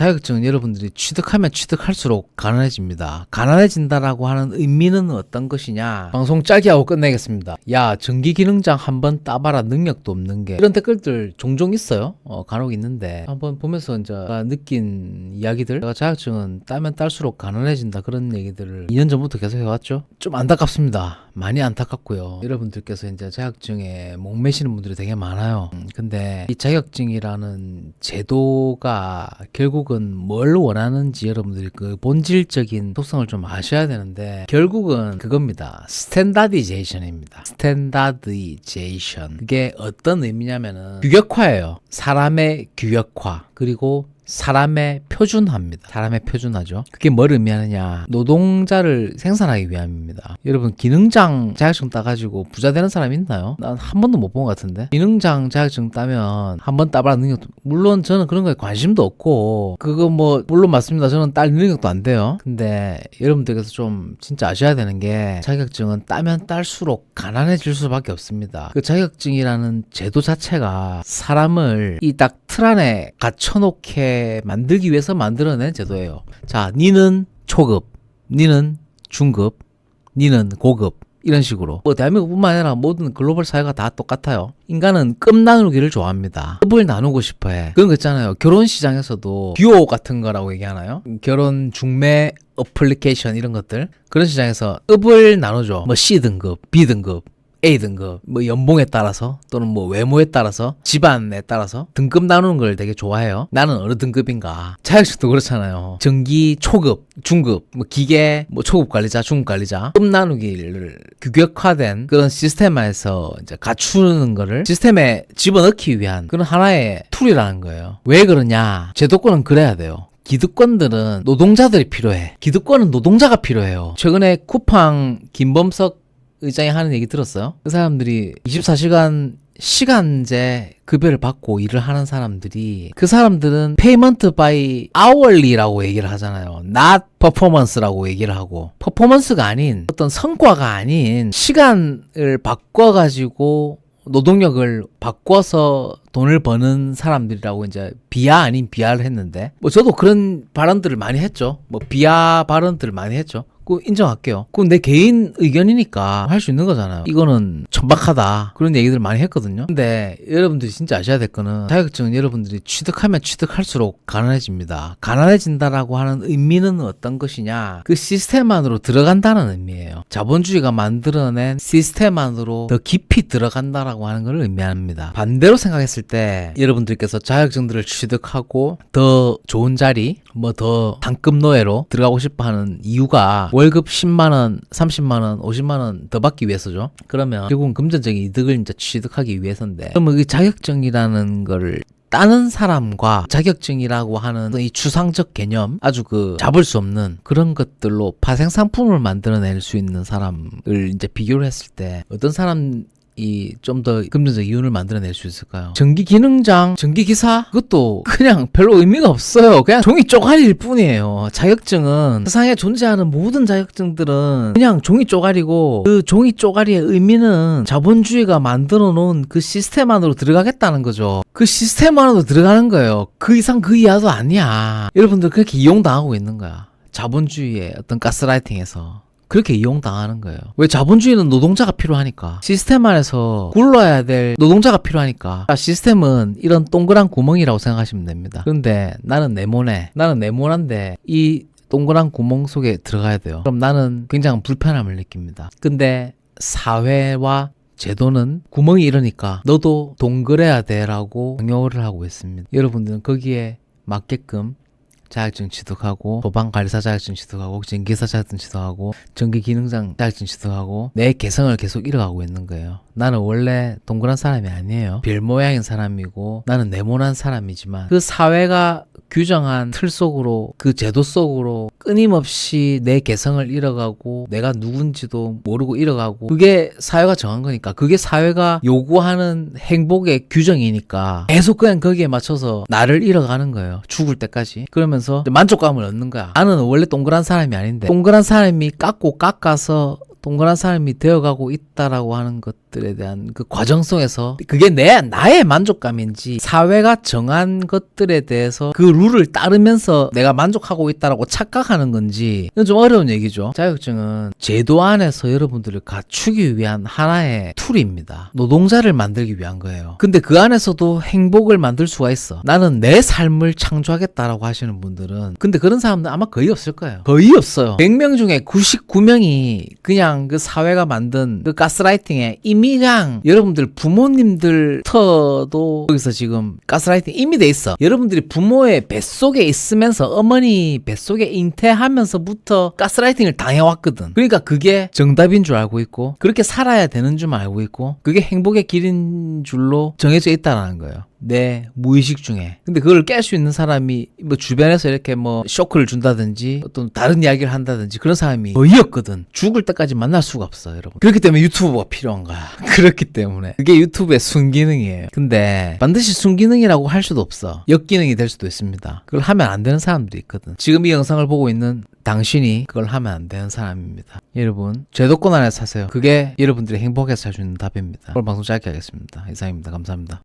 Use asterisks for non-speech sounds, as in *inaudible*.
자격증은 여러분들이 취득하면 취득할수록 가난해집니다. 가난해진다라고 하는 의미는 어떤 것이냐? 방송 짧게 하고 끝내겠습니다. 야, 전기 기능장 한번 따봐라 능력도 없는 게 이런 댓글들 종종 있어요. 어, 간혹 있는데 한번 보면서 이제 느낀 이야기들 제가 자격증은 따면 딸수록 가난해진다 그런 얘기들을 2년 전부터 계속 해왔죠. 좀 안타깝습니다. 많이 안타깝고요. 여러분들께서 이제 자격증에 목매시는 분들이 되게 많아요. 음, 근데 이 자격증이라는 제도가 결국은 뭘 원하는지 여러분들이 그 본질적인 속성을 좀 아셔야 되는데 결국은 그겁니다. 스탠다디제이션입니다. 스탠다디제이션. 그게 어떤 의미냐면은 규격화예요. 사람의 규격화. 그리고 사람의 표준화입니다. 사람의 표준화죠. 그게 뭘 의미하느냐? 노동자를 생산하기 위함입니다. 여러분 기능장 자격증 따가지고 부자 되는 사람 있나요? 난 한 번도 못 본 것 같은데. 기능장 자격증 따면 한 번 따봐라 능력. 물론 저는 그런 거에 관심도 없고 그거 뭐 물론 맞습니다. 저는 딸 능력도 안 돼요. 근데 여러분들께서 좀 진짜 아셔야 되는 게 자격증은 따면 딸수록 가난해질 수밖에 없습니다. 그 자격증이라는 제도 자체가 사람을 이딱 틀 안에 갇혀놓게 만들기 위해서 만들어낸 제도예요. 자, 니는 초급, 니는 중급, 니는 고급. 이런 식으로 뭐 대한민국뿐만 아니라 모든 글로벌 사회가 다 똑같아요. 인간은 급 나누기를 좋아합니다. 급을 나누고 싶어해. 그런 거 있잖아요. 결혼 시장에서도 듀오 같은 거라고 얘기하나요? 결혼 중매 어플리케이션 이런 것들 그런 시장에서 급을 나누죠. 뭐 C 등급, B 등급, A 등급, 뭐 연봉에 따라서 또는 뭐 외모에 따라서 집안에 따라서 등급 나누는 걸 되게 좋아해요. 나는 어느 등급인가. 자격증도 그렇잖아요. 전기 초급, 중급, 뭐 기계, 뭐 초급 관리자, 중급 관리자 급 나누기를 규격화된 그런 시스템 에서 이제 갖추는 거를 시스템에 집어넣기 위한 그런 하나의 툴이라는 거예요. 왜 그러냐? 제도권은 그래야 돼요. 기득권들은 노동자들이 필요해. 기득권은 노동자가 필요해요. 최근에 쿠팡 김범석 의장이 하는 얘기 들었어요? 그 사람들이 24시간 시간제 급여를 받고 일을 하는 사람들이 그 사람들은 페이먼트 바이 hourly라고 얘기를 하잖아요. not performance라고 얘기를 하고 퍼포먼스가 아닌 어떤 성과가 아닌 시간을 바꿔 가지고 노동력을 바꿔서 돈을 버는 사람들이라고 이제 비하 아닌 비하를 했는데 뭐 저도 그런 발언들을 많이 했죠. 뭐 비하 발언들을 많이 했죠. 그 인정할게요. 그건 내 개인 의견이니까 할 수 있는 거잖아요. 이거는 천박하다. 그런 얘기들 많이 했거든요. 근데 여러분들이 진짜 아셔야 될 거는 자격증은 여러분들이 취득하면 취득할수록 가난해집니다. 가난해진다라고 하는 의미는 어떤 것이냐? 그 시스템 안으로 들어간다는 의미예요. 자본주의가 만들어낸 시스템 안으로 더 깊이 들어간다라고 하는 걸 의미합니다. 반대로 생각했을 때 여러분들께서 자격증들을 취득하고 더 좋은 자리, 뭐더 단급 노예로 들어가고 싶어 하는 이유가 월급 10만 원, 30만 원, 50만 원 더 받기 위해서죠. 그러면 결국은 금전적인 이득을 이제 취득하기 위해서인데 그러면 이 자격증이라는 거를 따는 사람과 자격증이라고 하는 이 추상적 개념 아주 그 잡을 수 없는 그런 것들로 파생 상품을 만들어낼 수 있는 사람을 이제 비교를 했을 때 어떤 사람 이 좀 더 금전적 이윤을 만들어낼 수 있을까요? 전기 기능장, 전기 기사 그것도 그냥 별로 의미가 없어요. 그냥 종이 쪼가리일 뿐이에요. 자격증은 세상에 존재하는 모든 자격증들은 그냥 종이 쪼가리고 그 종이 쪼가리의 의미는 자본주의가 만들어 놓은 그 시스템 안으로 들어가겠다는 거죠. 그 시스템 안으로 들어가는 거예요. 그 이상 그 이하도 아니야. 여러분들 그렇게 이용당하고 있는 거야. 자본주의의 어떤 가스라이팅에서. 그렇게 이용당하는 거예요. 왜 자본주의는 노동자가 필요하니까. 시스템 안에서 굴러야 될 노동자가 필요하니까. 시스템은 이런 동그란 구멍이라고 생각하시면 됩니다. 그런데 나는 네모네. 나는 네모난데 이 동그란 구멍 속에 들어가야 돼요. 그럼 나는 굉장히 불편함을 느낍니다. 근데 사회와 제도는 구멍이 이러니까 너도 동그래야 돼라고 강요를 하고 있습니다. 여러분들은 거기에 맞게끔 자격증 취득하고 소방관리사 자격증 취득하고 전기사 자격증 취득하고 전기기능장 자격증 취득하고 내 개성을 계속 잃어가고 있는 거예요. 나는 원래 동그란 사람이 아니에요. 별 모양인 사람이고 나는 네모난 사람이지만 그 사회가 규정한 틀 속으로 그 제도 속으로 끊임없이 내 개성을 잃어가고 내가 누군지도 모르고 잃어가고 그게 사회가 정한 거니까 그게 사회가 요구하는 행복의 규정이니까 계속 그냥 거기에 맞춰서 나를 잃어가는 거예요. 죽을 때까지. 그러면서 만족감을 얻는 거야. 나는 원래 동그란 사람이 아닌데 동그란 사람이 깎고 깎아서 동그란 사람이 되어가고 있다라고 하는 것들에 대한 그 과정성에서 그게 내 나의 만족감인지 사회가 정한 것들에 대해서 그 룰을 따르면서 내가 만족하고 있다라고 착각하는 건지 이건 좀 어려운 얘기죠. 자격증은 제도 안에서 여러분들을 갖추기 위한 하나의 툴입니다. 노동자를 만들기 위한 거예요. 근데 그 안에서도 행복을 만들 수가 있어. 나는 내 삶을 창조하겠다라고 하시는 분들은 근데 그런 사람들 아마 거의 없을 거예요. 거의 없어요. 100명 중에 99명이 그냥 그 사회가 만든 그 가스라이팅에 이미 그냥 여러분들 부모님들 터도 여기서 지금 가스라이팅 이미 돼 있어. 여러분들이 부모의 뱃속에 있으면서 어머니 뱃속에 잉태하면서부터 가스라이팅을 당해왔거든. 그러니까 그게 정답인 줄 알고 있고 그렇게 살아야 되는 줄 알고 있고 그게 행복의 길인 줄로 정해져 있다라는 거예요. 내 무의식 중에. 근데 그걸 깰 수 있는 사람이 뭐 주변에서 이렇게 뭐 쇼크를 준다든지 어떤 다른 이야기를 한다든지 그런 사람이 거의 없거든. 죽을 때까지 만날 수가 없어, 여러분. 그렇기 때문에 유튜브가 필요한 거야. *laughs* 그렇기 때문에. 그게 유튜브의 순기능이에요. 근데 반드시 순기능이라고 할 수도 없어. 역기능이 될 수도 있습니다. 그걸 하면 안 되는 사람도 있거든. 지금 이 영상을 보고 있는 당신이 그걸 하면 안 되는 사람입니다. 여러분, 제도권 안에 사세요. 그게 여러분들이 행복해서 살수 있는 답입니다. 오늘 방송 짧게 하겠습니다. 이상입니다. 감사합니다.